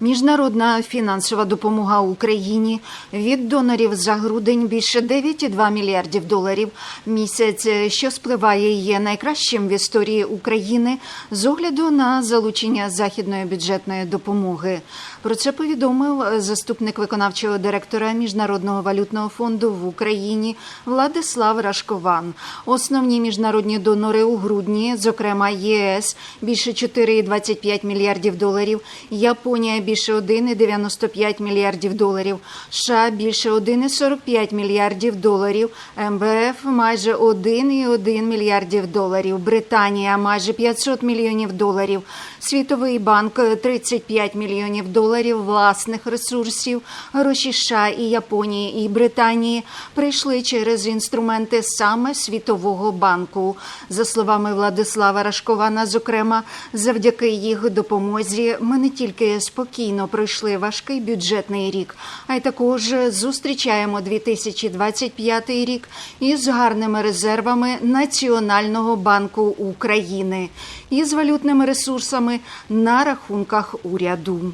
Міжнародна фінансова допомога Україні від донорів за грудень більше 9,2 мільярдів доларів. Місяць, що спливає, є найкращим в історії України з огляду на залучення західної бюджетної допомоги. Про це повідомив заступник виконавчого директора Міжнародного валютного фонду в Україні Владислав Рашкован. Основні міжнародні донори у грудні, зокрема ЄС, більше 4,25 мільярдів доларів, Японія більше 1,95 мільярдів доларів, США більше 1,45 мільярдів доларів, МВФ майже 1,1 мільярдів доларів, Британія майже 500 мільйонів доларів, Світовий банк 35 мільйонів доларів власних ресурсів. Гроші США і Японії і Британії прийшли через інструменти саме Світового банку. За словами Владислава Рашкована, зокрема, завдяки їх допомозі ми не тільки спокійно пройшли важкий бюджетний рік, а й також зустрічаємо 2025 рік із гарними резервами Національного банку України і з валютними ресурсами на рахунках уряду.